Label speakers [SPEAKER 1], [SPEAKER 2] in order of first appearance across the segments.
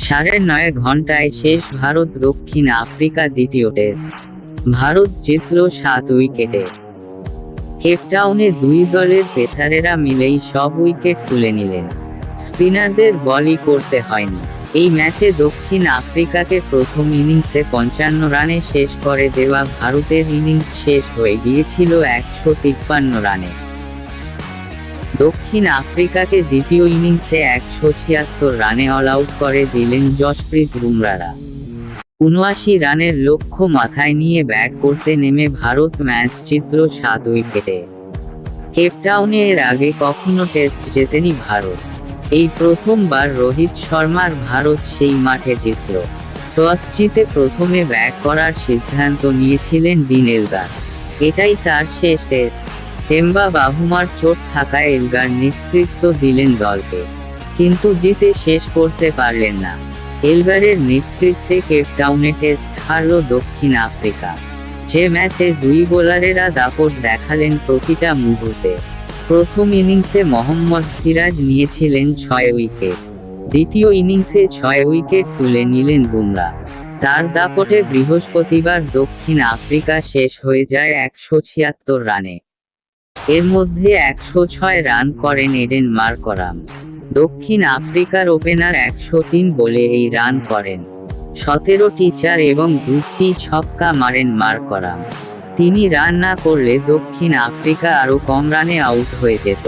[SPEAKER 1] সাড়ে নয় ঘন্টায় শেষ ভারত দক্ষিণ আফ্রিকা দ্বিতীয় টেস্ট। ভারত জিতল সাত উইকেটে। কেপটাউনে দুই দলের পেসারেরা মিলেই সব উইকেট তুলে নিলেন। স্পিনারদের বলই করতে হয়নি। এই ম্যাচে দক্ষিণ আফ্রিকাকে প্রথম ইনিংসে পঞ্চান্ন রানে শেষ করে দেওয়া ভারতের ইনিংস শেষ হয়ে গিয়েছিল একশো তিপ্পান্ন রানে। দক্ষিণ আফ্রিকাকে দ্বিতীয় ইনিংসে একশো ছিয়াত্তর রানে অল আউট করে দিলেন জশপ্রীত বুমরারা উনআশি রানের লক্ষ্য মাথায় নিয়ে ব্যাট করতে নেমে ভারত ম্যাচ জিতল সাত উইকেটে। কেপটাউনে এর আগে কখনো টেস্ট জেতেনি ভারত। এই প্রথমবার রোহিত শর্মার ভারত সেই মাঠে জিতল। টস জিতে প্রথমে ব্যাট করার সিদ্ধান্ত নিয়েছিলেন ডিন এটাই তার শেষ টেস্ট। টেম্বা বাহুমার চোট থাকায় এলগার নেতৃত্ব দিলেন দলকে। কিন্তু জিতে শেষ করতে পারলেন না। এলগারের নেতৃত্বে কেপটাউনে টেস্ট হারল দক্ষিণ আফ্রিকা। যে ম্যাচে দুই বোলারেরা দাপট দেখালেন প্রতিটা মুহূর্তে। প্রথম ইনিংসে মোহাম্মদ সিরাজ নিয়েছিলেন ছয় উইকেট। দ্বিতীয় ইনিংসে ছয় উইকেট তুলে নিলেন বুমরা। তার দাপটে বৃহস্পতিবার দক্ষিণ আফ্রিকা শেষ হয়ে যায় একশো ছিয়াত্তর রানে। এর মধ্যে একশো ছয় রান করেন এডেন মার্করাম। দক্ষিণ আফ্রিকার ওপেনার একশো তিন বলে এই রান করেন। সতেরোটি চার এবং দুটি ছক্কা মারেন মার্করাম। তিনি রান না করলে দক্ষিণ আফ্রিকা আরও কম রানে আউট হয়ে যেত।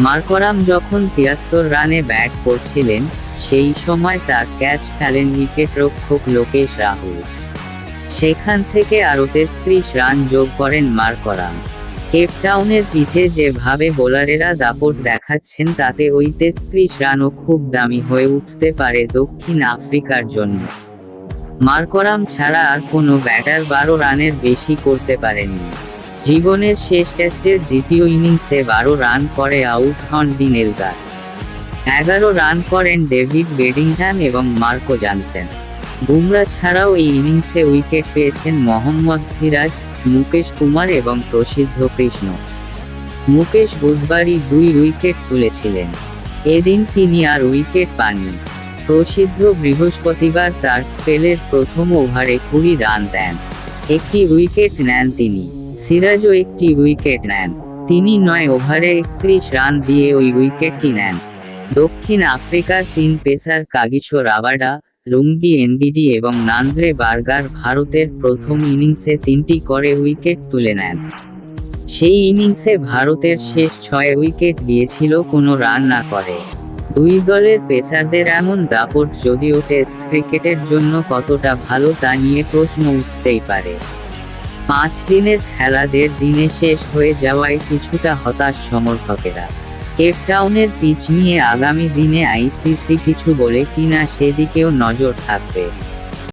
[SPEAKER 1] মার্করাম যখন তিয়াত্তর রানে ব্যাট করছিলেন, সেই সময় তার ক্যাচ ফেলেন উইকেটরক্ষক লোকেশ রাহুল। সেখান থেকে আরও তেত্রিশ রান যোগ করেন মার্করাম। কেপটাউনের পিছে যেভাবে বোলারেরা দাপট দেখাচ্ছেন, তাতে ওই তেত্রিশ রানও খুব দামি হয়ে উঠতে পারে দক্ষিণ আফ্রিকার জন্য। মার্করাম ছাড়া আর কোনো ব্যাটার বারো রানের বেশি করতে পারেননি। জীবনের শেষ টেস্টের দ্বিতীয় ইনিংসে বারো রান করে আউট হন ডিন এলগার এগারো রান করেন ডেভিড বেডিংহ্যাম এবং মার্কো জানসেন। বুমরা ছাড়াও এই ইনিংসে উইকেট পেয়েছেন মোহাম্মদ সিরাজ মুকেশ কুমার এবং প্রসিদ্ধ কৃষ্ণ। মুকেশ বুধবারই দুই উইকেট তুলেছিলেন। এদিন তিনি আর উইকেট পাননি। প্রসিদ্ধ বৃহস্পতিবার তার স্পেলের প্রথম ওভারে কুড়ি রান দেন। একটি উইকেট নেন তিনি। সিরাজও একটি উইকেট নেন। তিনি নয় ওভারে একত্রিশ রান দিয়ে ওই উইকেটটি নেন। দক্ষিণ আফ্রিকার তিন pacer Kagiso Rabada Lungi Ngidi এবং নান্দ্রে বার্গার ভারতের প্রথম ইনিংসে তিনটি করে উইকেট তুলে নেন। সেই ইনিংসে ভারতের শেষ ছয় উইকেট দিয়েছিল কোনো রান না করে। দুই দলের পেসারদের এমন দাপট যদিও টেস্ট ক্রিকেটের জন্য কতটা ভালো তা নিয়ে প্রশ্ন উঠতেই পারে। পাঁচ দিনের খেলা দেড় দিনে শেষ হয়ে যাওয়ায় কিছুটা হতাশ সমর্থকেরা। কেপটাউনের পিচ নিয়ে আগামী দিনে আইসিসি কিছু বলে কিনা সেদিকেও নজর থাকবে।